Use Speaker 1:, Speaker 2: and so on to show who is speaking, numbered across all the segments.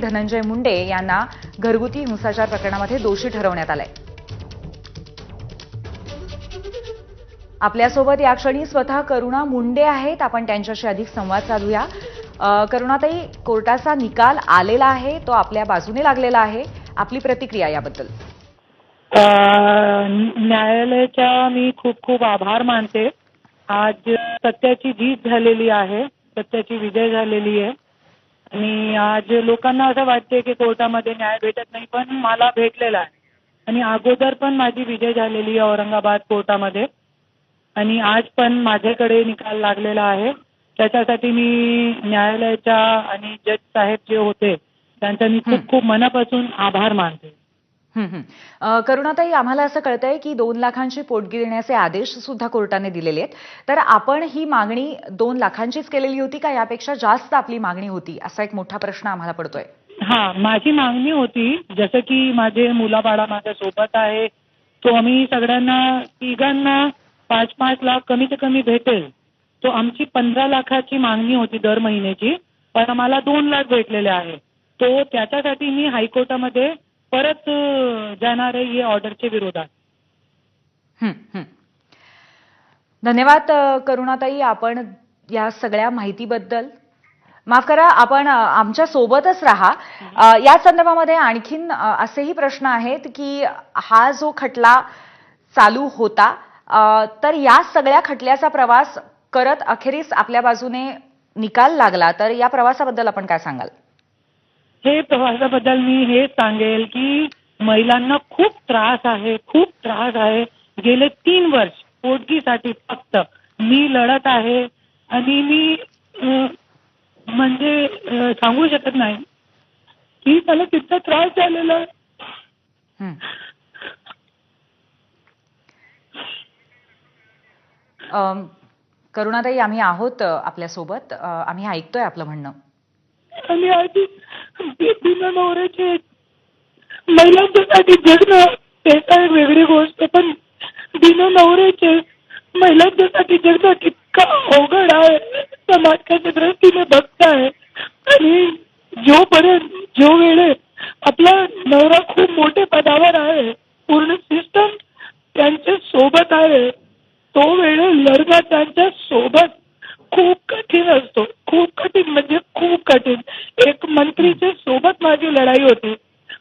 Speaker 1: धनंजय मुंडे यांना घरगुती हिंसाचार प्रकरणामध्ये दोषी ठरवण्यात आलंय. आपल्यासोबत या क्षणी स्वतः करुणा मुंडे आहेत. आपण त्यांच्याशी अधिक संवाद साधूया. करुणाताई कोर्टाचा निकाल आलेला आहे. तो आपल्या बाजूने लागलेला आहे. आपली प्रतिक्रिया याबद्दल.
Speaker 2: न्यायालयाच्या मी खूप खूप आभार मानते. आज सत्याची जीत झालेली आहे. सत्याची विजय झालेली आहे. आणि आज लोकांना असं वाटते की कोर्टामध्ये न्याय भेटत नाही पण मला भेटलेला आहे. आणि अगोदर पण माझी विजय झालेली आहे औरंगाबाद कोर्टामध्ये. आणि आज पण माझ्याकडे निकाल लागलेला आहे. त्याच्यासाठी मी न्यायालयाच्या आणि जज साहेब जे होते त्यांचा मी. खूप खूप मनापासून आभार मानते.
Speaker 1: करुणाताई आम्हाला असं कळतंय की दोन लाखांची पोटगी देण्याचे आदेश सुद्धा कोर्टाने दिलेले आहेत. तर आपण ही मागणी दोन लाखांचीच केलेली होती का? यापेक्षा जास्त आपली मागणी होती? असा एक मोठा प्रश्न आम्हाला पडतोय.
Speaker 2: हा माझी मागणी होती जसं की माझे मुलाबाळा माझ्या सोबत आहे. तो आम्ही सगळ्यांना तिघांना पाच पाच लाख कमीत कमी भेटेल. तो आमची पंधरा लाखाची मागणी होती दर महिन्याची पण आम्हाला दोन लाख भेटलेले आहे. तो त्याच्यासाठी मी हायकोर्टामध्ये परत जाणार आहे या ऑर्डरच्या विरोधात
Speaker 1: धन्यवाद करुणाताई आपण या सगळ्या माहितीबद्दल. माफ करा आपण आमच्या सोबतच राहा. या संदर्भामध्ये आणखीन असेही प्रश्न आहेत की हा जो खटला चालू होता तर या सगळ्या खटल्याचा प्रवास करत अखेरीस आपल्या बाजूने निकाल लागला. तर या प्रवासाबद्दल आपण काय सांगाल?
Speaker 2: हे प्रवासाबद्दल मी हे सांगेल की महिलांना खूप त्रास आहे खूप त्रास आहे. गेले तीन वर्ष पोटगीसाठी फक्त मी लढत आहे. आणि मी म्हणजे सांगू शकत नाही. की मला तितका त्रास झालेला आहे.
Speaker 1: करुणाताई आम्ही आहोत आपल्यासोबत. आम्ही ऐकतोय आपलं म्हणणं.
Speaker 2: आणि आधी बिना नवऱ्याचे महिलांच्यासाठी जगणं ते काय वेगळी गोष्ट. पण बिना नवऱ्याचे महिलांच्यासाठी जगणं कितका अवघड आहे समाजाच्या दृष्टीने बघताय. आणि जोपर्यंत जो वेळे आपला नवरा खूप मोठे पदावर आहे पूर्ण सिस्टम त्यांच्यासोबत आहे तो वेळ लढणं त्यांच्यासोबत. खूप कठीण असतो. खूप कठीण म्हणजे खूप कठीण. एक मंत्रीच्या सोबत माझी लढाई होती.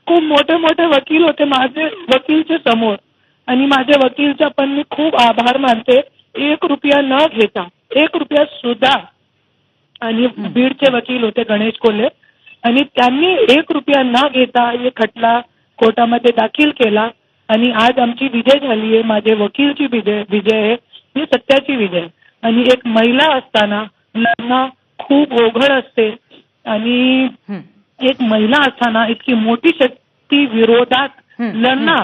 Speaker 2: खूप मोठे मोठे वकील होते माझे वकीलच्या समोर. आणि माझ्या वकीलचा पण मी खूप आभार मानते. एक रुपया न घेता एक रुपया सुद्धा. आणि. बीडचे वकील होते गणेश कोल्हे. आणि त्यांनी एक रुपया न घेता हे खटला कोर्टामध्ये दाखल केला. आणि आज आमची विजय झाली आहे. माझे वकीलची विजय विजय आहे. ही सत्याची विजय आणि एक महिला असताना लढणं खूप अवघड असते आणि. एक महिला असताना इतकी मोठी शक्ती विरोधात लढणं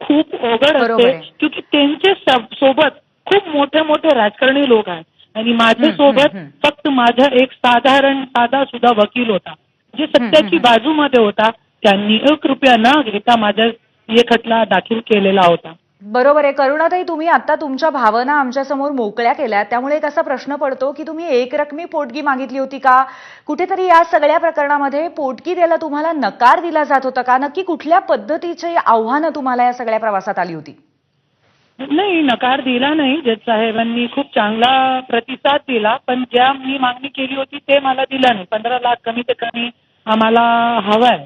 Speaker 2: खूप अवघड असते. क्योंकि त्यांच्या सब- सोबत खूप मोठे मोठे राजकारणी लोक आहेत आणि माझ्या सोबत. फक्त माझा एक साधारण साधा सुद्धा वकील होता जे सत्याची. बाजूमध्ये होता त्यांनी एक रुपया न घेता माझ्या हे खटला दाखल केलेला होता
Speaker 1: बरोबर आहे. करुणाताई तुम्ही आता तुमच्या भावना आमच्यासमोर मोकळ्या केल्या त्यामुळे एक असा प्रश्न पडतो की तुम्ही एकरकमी पोटगी मागितली होती का? कुठेतरी या सगळ्या प्रकरणामध्ये पोटगी द्यायला तुम्हाला नकार दिला जात होता का? नक्की कुठल्या पद्धतीची आव्हानं तुम्हाला या सगळ्या प्रवासात आली होती?
Speaker 2: नाही नकार दिला नाही. जज साहेबांनी खूप चांगला प्रतिसाद दिला. पण ज्या मी मागणी केली होती ते मला दिला नाही. पंधरा लाख कमी ते कमी आम्हाला हवाय.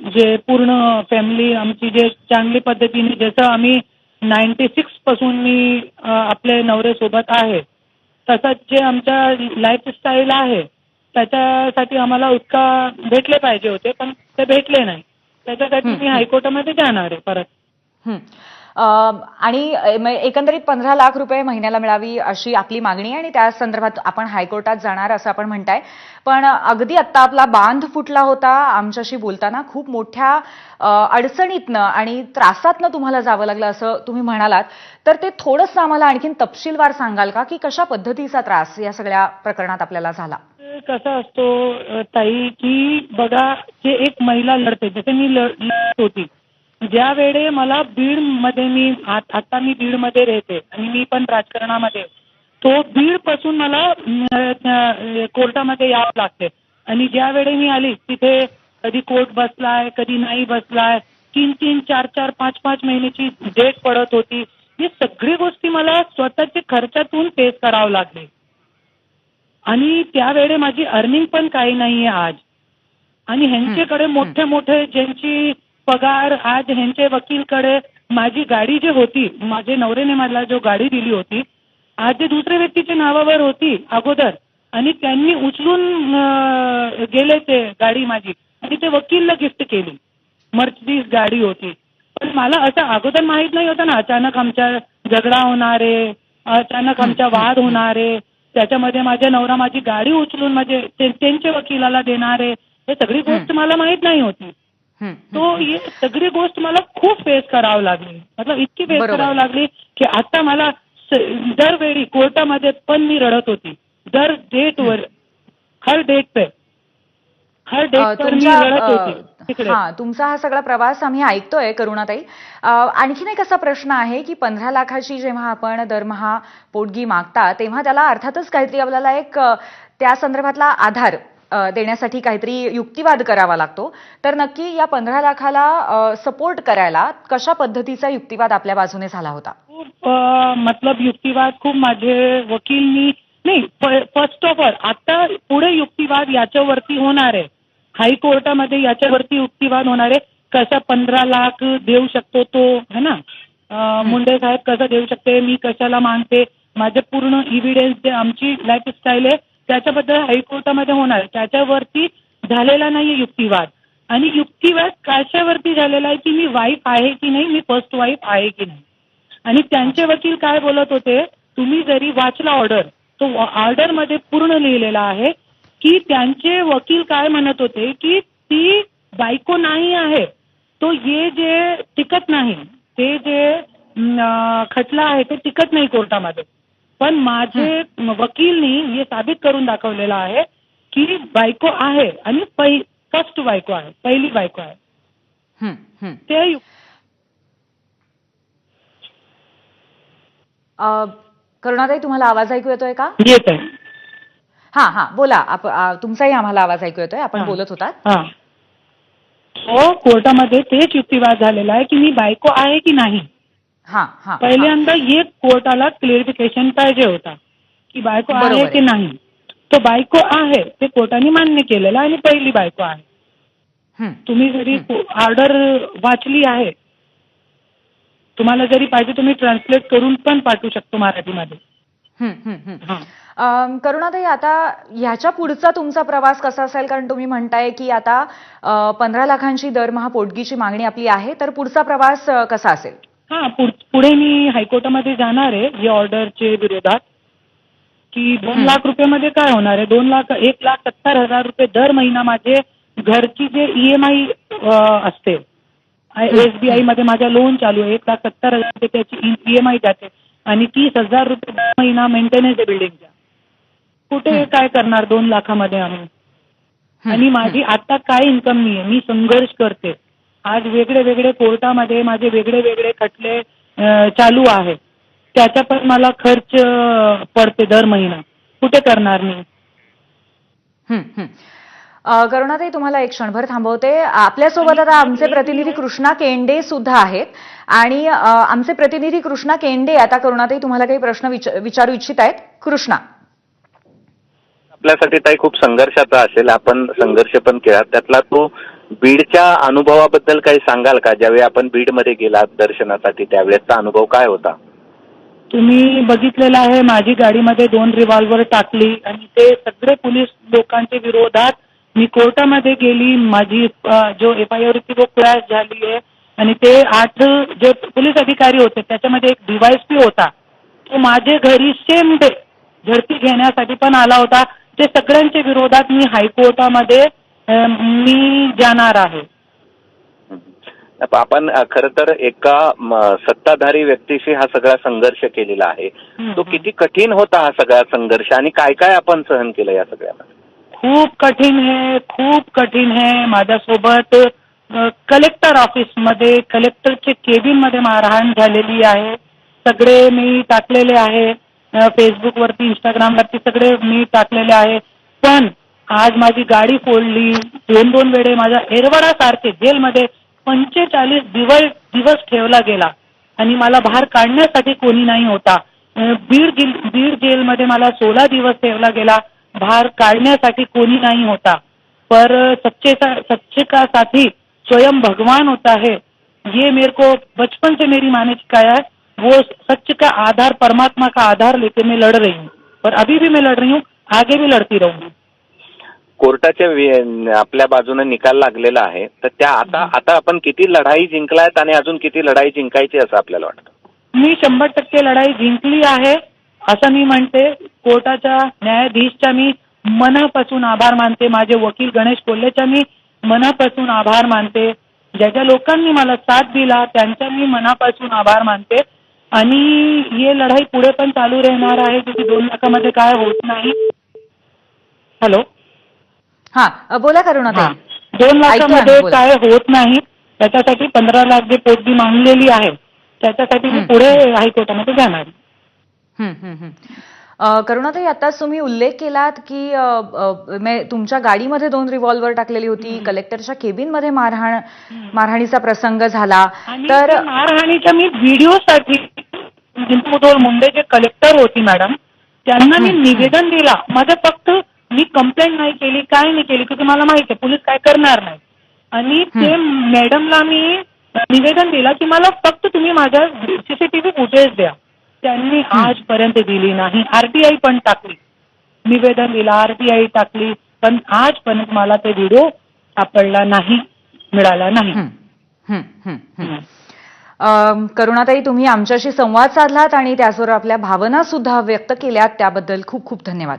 Speaker 2: जे पूर्ण फॅमिली आमची जे चांगली पद्धतीने जसं आम्ही नाईन्टी सिक्सपासून मी आपल्या नवऱ्यासोबत आहे. तसंच जे आमच्या लाईफस्टाईल आहे त्याच्यासाठी आम्हाला इतका भेटले पाहिजे होते पण ते भेटले नाही. त्याच्यासाठी मी. हायकोर्टामध्ये जाणार आहे परत.
Speaker 1: आणि एकंदरीत पंधरा लाख रुपये महिन्याला मिळावी अशी आपली मागणी आहे आणि त्या संदर्भात आपण हायकोर्टात जाणार असं आपण म्हणताय. पण अगदी आत्ता आपला बांध फुटला होता आमच्याशी बोलताना खूप मोठ्या अडचणीतनं आणि त्रासातनं तुम्हाला जावं लागलं असं तुम्ही म्हणालात. तर ते थोडंसं आम्हाला आणखीन तपशीलवार सांगाल का की कशा पद्धतीचा त्रास या सगळ्या प्रकरणात आपल्याला झाला?
Speaker 2: कसं असतो ताई की बघा जे एक महिला लढते जसे मी लढ लढत होती ज्या वेळे मला बीडमध्ये मी आत- मी बीडमध्ये राहते आणि मी पण राजकारणामध्ये तो बीडपासून मला कोर्टामध्ये यावं लागते. आणि ज्या वेळी मी आली तिथे कधी कोर्ट बसलाय कधी नाही बसलाय तीन तीन चार चार पाच पाच महिन्याची डेट पडत होती. ही सगळी गोष्टी मला स्वतःच्या खर्चातून फेस करावं लागले. आणि त्यावेळे माझी अर्निंग पण काही नाहीये आज. आणि ह्यांच्याकडे. मोठे मोठे ज्यांची पगार आज ह्यांचे वकीलकडे माझी गाडी जी होती माझे नवऱ्याने मला जो गाडी दिली होती आज ते दुसऱ्या व्यक्तीच्या नावावर होती अगोदर. आणि त्यांनी उचलून गेले ते गाडी माझी. आणि ते वकीलला गिफ्ट केली. मर्चडीज गाडी होती. पण मला असं अगोदर माहीत नाही होतं ना अचानक आमच्या झगडा होणार आहे अचानक आमच्या वाद होणार आहे त्याच्यामध्ये माझ्या नवरा माझी गाडी उचलून माझे ते- त्यांच्या वकिलाला देणार आहे हे सगळी गोष्ट मला माहीत नाही होती. तो
Speaker 1: हं.
Speaker 2: सगळी गोष्ट मला खूप फेस करावं लागली. मतलब इतकी फेस. करावं लागली की आता मला दरवेळी कोर्टामध्ये पण मी रडत होती. दर डेटवर हर डेट पे. हर डेट पर मी रडत होती.
Speaker 1: हा तुमचा हा सगळा प्रवास आम्ही ऐकतोय करुणाताई. आणखीन एक असा प्रश्न आहे की पंधरा लाखाची जेव्हा आपण दरमहा पोटगी मागता तेव्हा त्याला अर्थातच काहीतरी आपल्याला एक त्या संदर्भातला आधार देण्यासाठी काहीतरी युक्तिवाद करावा लागतो. तर नक्की या पंधरा लाखाला सपोर्ट करायला कशा पद्धतीचा युक्तिवाद आपल्या बाजूने झाला होता?
Speaker 2: खूप मतलब युक्तिवाद खूप माझे वकीलनी नाही फर्स्ट ऑफ ऑल आता पुढे युक्तिवाद याच्यावरती होणार आहे. हायकोर्टामध्ये याच्यावरती युक्तिवाद होणार आहे. कसा पंधरा लाख देऊ शकतो तो है ना? मुंडे साहेब कसं देऊ शकते मी कशाला मागते माझे पूर्ण इव्हिडन्स जे आमची लाईफस्टाईल आहे त्याच्याबद्दल हायकोर्टामध्ये होणार. त्याच्यावरती झालेला नाही युक्तिवाद. आणि युक्तिवाद कशावरती झालेला आहे की मी वाईफ आहे की नाही मी फर्स्ट वाईफ आहे की नाही. आणि त्यांचे वकील काय बोलत होते तुम्ही जरी वाचला ऑर्डर तो ऑर्डरमध्ये पूर्ण लिहिलेला आहे की त्यांचे वकील काय म्हणत होते की ती बायको नाही आहे तो ये जे टिकत नाही ते जे खटला आहे ते टिकत नाही कोर्टामध्ये. पण माझे वकीलनी हे साबित करून दाखवलेलं आहे की बायको आहे आणि फर्स्ट बायको आहे पहिली बायको आहे. ते
Speaker 1: करुणाताई तुम्हाला आवाज ऐकू येतोय का?
Speaker 2: येत आहे
Speaker 1: हा हा बोला. तुमचाही आम्हाला आवाज ऐकू येतोय. आपण. बोलत होतात.
Speaker 2: हा. हो कोर्टामध्ये तेच युक्तिवाद झालेला आहे की मी बायको आहे की नाही?
Speaker 1: हा हा
Speaker 2: पहिल्यांदा एक कोर्टाला क्लिअरिफिकेशन पाहिजे होता की बायको
Speaker 1: बरोबर
Speaker 2: आहे.
Speaker 1: आहे.
Speaker 2: की नाही. तो बायको आहे ते कोर्टाने मान्य केलेलं आणि पहिली बायको आहे. तुम्ही जरी ऑर्डर वाचली आहे तुम्हाला जरी पाहिजे तुम्ही ट्रान्सलेट करून पण पाठवू शकतो मराठीमध्ये.
Speaker 1: हं, हं, हं.
Speaker 2: हा.
Speaker 1: अम, करुणाताई आता ह्याच्या पुढचा तुमचा प्रवास कसा असेल? कारण तुम्ही म्हणताय की आता पंधरा लाखांची दरमहा पोटगीची मागणी आपली आहे तर पुढचा प्रवास अ, कसा असेल?
Speaker 2: हा पुढ- मी हायकोर्टामध्ये जाणार आहे या ऑर्डरचे विरोधात. की दोन. लाख रुपयामध्ये काय होणार आहे? दोन लाख एक लाख सत्तर हजार रुपये दर महिना माझे घरची जे ई एम आय असते एसबीआयमध्ये माझ्या लोन चालू आहे. एक लाख सत्तर हजार रुपये त्याची ई एम आय जाते आणि तीस हजार रुपये दर महिना मेंटेनन्स आहे बिल्डिंगच्या कुठे. काय करणार दोन लाखामध्ये आम्ही? आणि माझी आता काय इन्कम नाही आहे मी संघर्ष करते. आज वेगळे वेगळे कोर्टामध्ये माझे वेगळे वेगळे खटले चालू आहे. त्याचा पण मला खर्च पडते दर महिना. कुठे करणार मी?
Speaker 1: हं, हं. करुणाताई तुम्हाला एक क्षणभर थांबवते. आपल्यासोबत आता आमचे प्रतिनिधी कृष्णा केंडे सुद्धा आहेत. आणि आमचे प्रतिनिधी कृष्णा केंडे आता करुणाताई तुम्हाला काही प्रश्न विच- विचारू इच्छित आहेत? कृष्णा.
Speaker 3: आपल्यासाठी ताई खूप संघर्षाचा असेल. आपण संघर्ष पण केला. त्यातला तो बीडच्या अनुभवाबद्दल काही सांगाल का? ज्यावेळी आपण बीडमध्ये गेलात दर्शनासाठी त्यावेळेसचा अनुभव काय होता?
Speaker 2: तुम्ही बघितलेलं आहे माझी गाडीमध्ये दोन रिव्हॉल्वर टाकली आणि ते सगळे पोलीस लोकांच्या विरोधात मी कोर्टामध्ये गेली. माझी जो एफ आय आर होती तो क्रॅश झाली आहे आणि ते आठ जे पोलीस अधिकारी होते त्याच्यामध्ये एक डिव्हाइस पी होता. तो माझे घरी सेम डे झडती घेण्यासाठी पण आला होता. ते सगळ्यांच्या विरोधात मी हायकोर्टामध्ये मी जाणार आहे.
Speaker 3: आपण खरं तर एका सत्ताधारी व्यक्तीशी हा सगळा संघर्ष केलेला आहे. तो किती कठीण होता हा सगळा संघर्ष आणि काय काय आपण सहन केलं या सगळ्यामध्ये?
Speaker 2: खूप कठीण आहे खूप कठीण आहे माझ्यासोबत कलेक्टर ऑफिसमध्ये कलेक्टरचे केबिनमध्ये मारहाण झालेली आहे. सगळे मी टाकलेले आहे. फेसबुकवरती इंस्टाग्रामवरती सगळे मी टाकलेले आहे. पण आज माझी गाडी फोडली. दोन दोन वेळे माझा एरवडा सारखे जेलमध्ये पंचेचाळीस दिवस दिवस ठेवला गेला. आणि मला बाहेर काढण्यासाठी कोणी नाही होता. बीड जिल बीड जेलमध्ये मला सोळा दिवस ठेवला गेला. बाहेर काढण्यासाठी कोणी नाही होता. पर सच्चे सा सच्चे का साथी स्वयं भगवान होता है ये मेरे को बचपन से मेरी माने की काया है वो सच का आधार परमात्मा का आधार लेके मैं लड़ रही हूँ. पर अभी भी मैं लड़ रही हूँ आगे भी लड़ती रहूंगी.
Speaker 3: कोर्टाच्या आपल्या बाजूने निकाल लागलेला आहे तर त्या आता आता आपण किती लढाई जिंकलायत आणि अजून किती लढाई जिंकायची असं आपल्याला वाटतं?
Speaker 2: मी शंभर टक्के लढाई जिंकली आहे असं मी म्हणते. कोर्टाच्या न्यायाधीशच्या मी मनापासून आभार मानते. माझे वकील गणेश कोल्हेच्या मी मनापासून आभार मानते. ज्या ज्या लोकांनी मला साथ दिला त्यांच्या मी मनापासून आभार मानते. आणि ही लढाई पुढे पण चालू राहणार आहे की दोन लाखामध्ये काय होत नाही. हॅलो?
Speaker 1: हा बोला करुणाताई
Speaker 2: हा. दोन लाखामध्ये
Speaker 1: बोला.
Speaker 2: काय होत नाही त्याच्यासाठी पंधरा लाख जे पोटगी मागलेली आहे त्याच्यासाठी मी. पुढे हायकोर्टामध्ये जाणार
Speaker 1: हं, हं, हं. अ, करुणाताई आताच तुम्ही उल्लेख केलात की अ, अ, मे- तुमच्या गाडीमध्ये दोन रिव्हॉल्वर टाकलेली होती कलेक्टरच्या केबिनमध्ये मारहाण मारहाणीचा प्रसंग झाला
Speaker 2: आणि
Speaker 1: तर
Speaker 2: त्या मारहाणीच्या मी व्हिडिओसाठी मुधोळ मुंडे जे कलेक्टर होती मॅडम त्यांना मी. निवेदन दिला माझं फक्त मी कंप्लेंट नाही केली काय नाही केली क्योंकि मला माहिती आहे पोलीस काय करणार नाही. आणि ते मॅडमला मी निवेदन दिला की मला फक्त तुम्ही माझ्या सीसीटीव्ही फुटेज द्या. त्यांनी आजपर्यंत दिली नाही. आरटीआय पण टाकली. निवेदन दिला आरटीआय टाकली पण आजपर्यंत मला ते व्हिडिओ सापडला नाही मिळाला नाही.
Speaker 1: करुणाताई तुम्ही आमच्याशी संवाद साधलात आणि त्याचबरोबर आपल्या भावना सुद्धा व्यक्त केल्यात. त्याबद्दल खूप खूप धन्यवाद.